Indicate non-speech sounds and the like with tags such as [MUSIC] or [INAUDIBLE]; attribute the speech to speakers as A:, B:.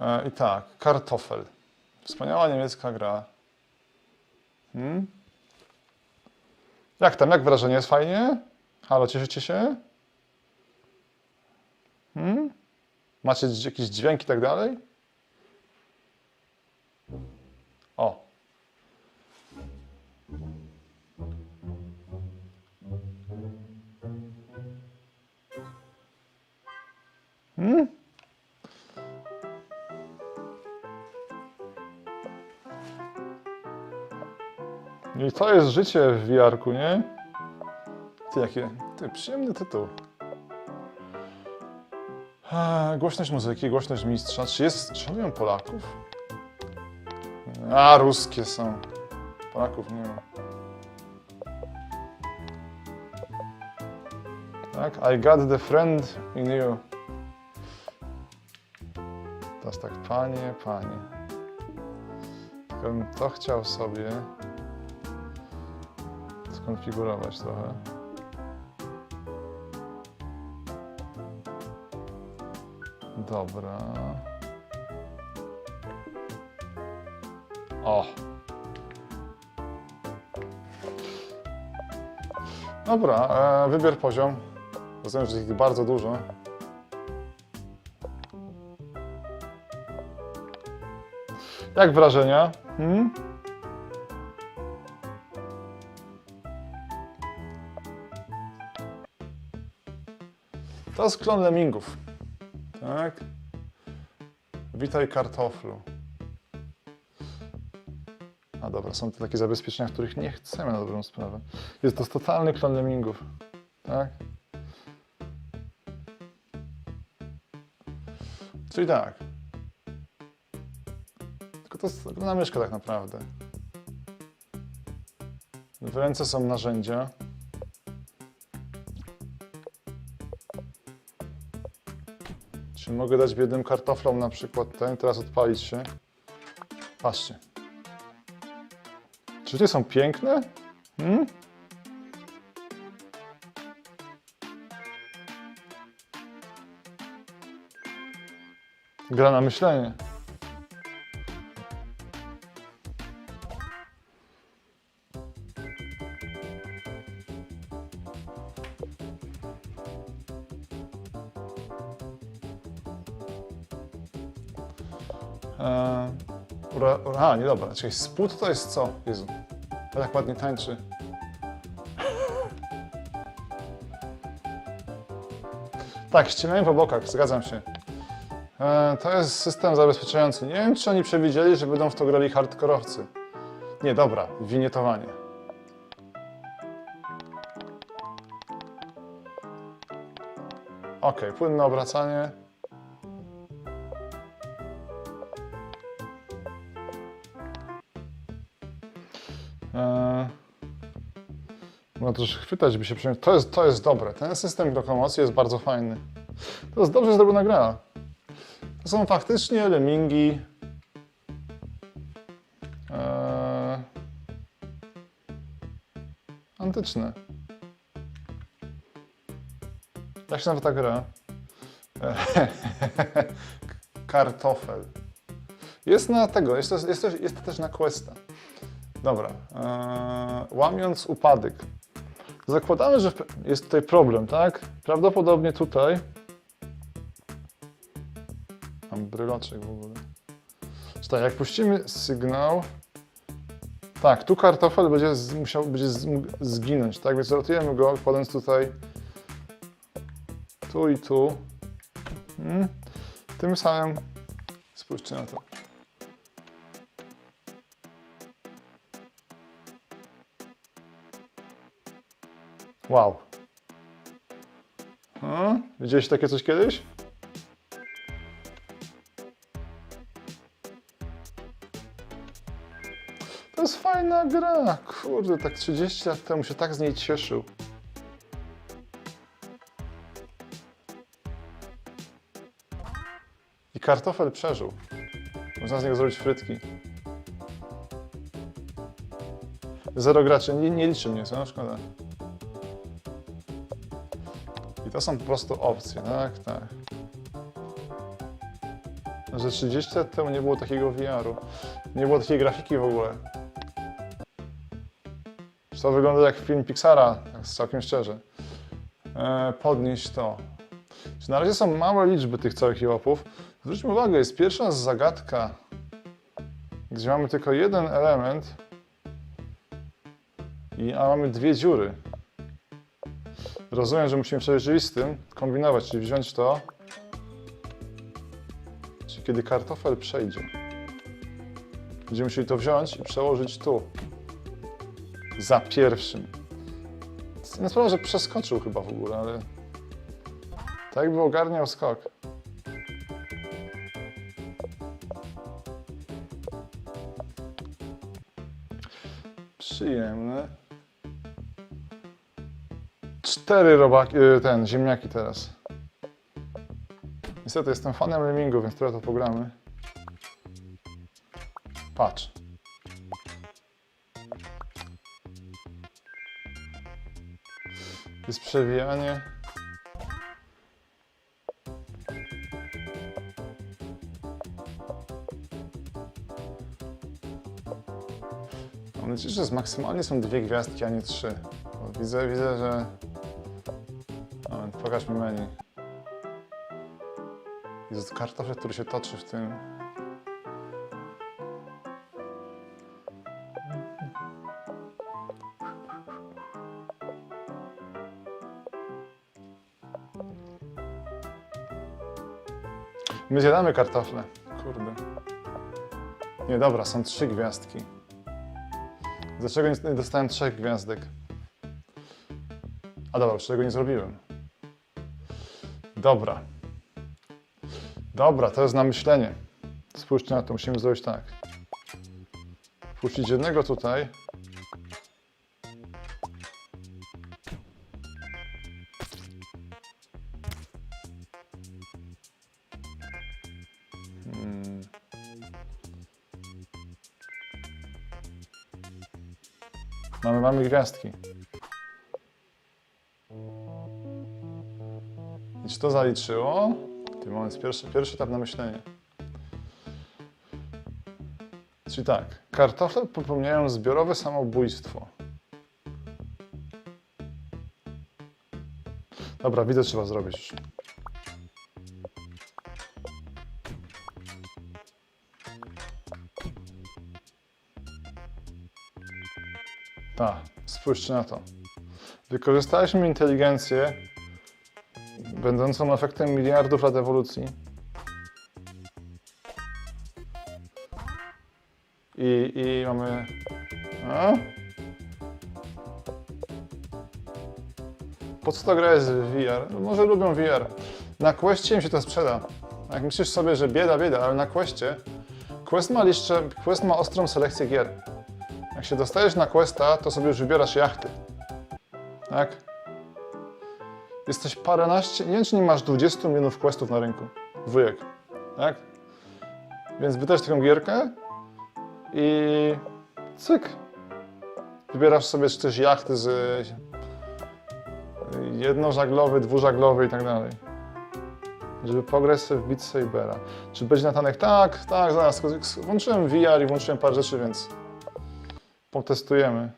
A: E, I tak, kartofel. Wspaniała niemiecka gra. Hmm? Jak tam, jak wrażenie? Jest fajnie? Halo, cieszycie się? Hmm? Macie jakieś dźwięki i tak dalej? O. Hmm? I to jest życie w VR-ku, nie? Ty, jakie... Ty, przyjemny tytuł. Eee, Głośność muzyki, głośność mistrza. Czy jest... Szanują Polaków? A, ruskie są. Polaków nie ma. Tak, I got the friend in you. Teraz tak, panie, panie. Tylko bym to chciał sobie skonfigurować trochę. Dobra. O. Dobra, e, wybierz poziom. Rozumiem, że ich bardzo dużo. Jak wrażenia? Hmm? To jest klon lemmingów. Tak? Witaj kartoflu. A dobra, są to takie zabezpieczenia, których nie chcemy na dobrą sprawę. Jest to totalny klon lemmingów. Tak? Czyli tak. Tylko to jest ogromna myszka tak naprawdę. W ręce są narzędzia. Mogę dać biednym kartoflom na przykład ten, teraz odpalić się? Patrzcie. Czy te są piękne? Hmm? Gra na myślenie. Eee, ura, ura, a, nie dobra, czekaj, spód to jest co? Jezu, tak ładnie tańczy. Tak, ścinają po bokach, zgadzam się. Eee, to jest system zabezpieczający. Nie wiem, czy oni przewidzieli, że będą w to grali hardkorowcy. Nie, dobra, winietowanie. Ok, płynne obracanie. Można też chwytać, by się przyjąć. To jest, to jest dobre. Ten system lokomocji jest bardzo fajny. To jest dobrze zrobiona gra. To są faktycznie lemingi. Eee, antyczne. Jak się nazywa ta gra? [LAUGHS] Kartofel. Jest na tego, jest, jest, jest to też na Questa. Dobra. Eee, łamiąc upadek. Zakładamy, że jest tutaj problem, tak? Prawdopodobnie tutaj. Mam bryloczek w ogóle. Czy tak, jak puścimy sygnał. Tak, tu kartofel będzie z, musiał będzie z, zginąć, tak? Więc rotujemy go, kładąc tutaj. Tu i tu. Hmm. Tym samym. Spójrzcie na to. Wow. A? Widziałeś takie coś kiedyś? To jest fajna gra. Kurde, tak 30 lat temu się tak z niej cieszył. I kartofel przeżył. Można z niego zrobić frytki. Zero graczy, nie, nie liczy mnie, co? Szkoda. To są po prostu opcje, tak, tak. że 30 lat temu nie było takiego VR-u. Nie było takiej grafiki w ogóle. To wygląda jak film Pixara, tak całkiem szczerze. E, podnieść to. Czy na razie są małe liczby tych całych jełopów. Zwróćmy uwagę, jest pierwsza zagadka, gdzie mamy tylko jeden element, i, a mamy dwie dziury. Rozumiem, że musimy w rzeczywistym kombinować, czyli wziąć to, czyli kiedy kartofel przejdzie. Będziemy musieli to wziąć i przełożyć tu. Za pierwszym. Nie sprawa, że przeskoczył chyba w ogóle, ale tak jakby ogarniał skok. Przyjemne. Cztery robaki, y, ten, ziemniaki teraz. Niestety jestem fanem Lemingu, więc trochę to pogramy. Patrz. Jest przewijanie. Mam nadzieję, że maksymalnie są dwie gwiazdki, a nie trzy. Bo widzę, widzę, że... Pokaż mi menu. Jest kartofel, który się toczy w tym. My zjadamy kartofle. Kurde. Nie, dobra, są trzy gwiazdki. Dlaczego nie nie dostałem trzech gwiazdek? A dobra, już tego nie zrobiłem. Dobra. Dobra, to jest na myślenie. Spójrzcie na to, musimy zrobić tak. Puścić jednego tutaj. Hmm. Mamy, mamy gwiazdki. I czy to zaliczyło? Ty moment, pierwszy, pierwszy etap na myślenie. Czyli tak, kartofle popełniają zbiorowe samobójstwo. Dobra, widzę, trzeba zrobić już. Tak, spójrzcie na to. Wykorzystaliśmy inteligencję będącą efektem miliardów lat ewolucji. I, i mamy. A? Po co ta gra jest w VR? No może lubią VR. Na Questie im się to sprzeda. Jak myślisz sobie, że bieda, bieda, ale na Questie Quest ma, jeszcze, Quest ma ostrą selekcję gier. Jak się dostajesz na Questa, to sobie już wybierasz jachty. Tak? Jesteś paręnaście, nie wiem czy nie masz 20 milionów questów na rynku. Wujek. Tak? Więc wydasz taką gierkę i cyk. Wybierasz sobie czy też jachty z jednożaglowy, dwużaglowy i tak dalej. Żeby sobie w Beat Sabera. Czy będzie natanek? Tak, tak, zaraz. Włączyłem VR i włączyłem parę rzeczy, więc potestujemy.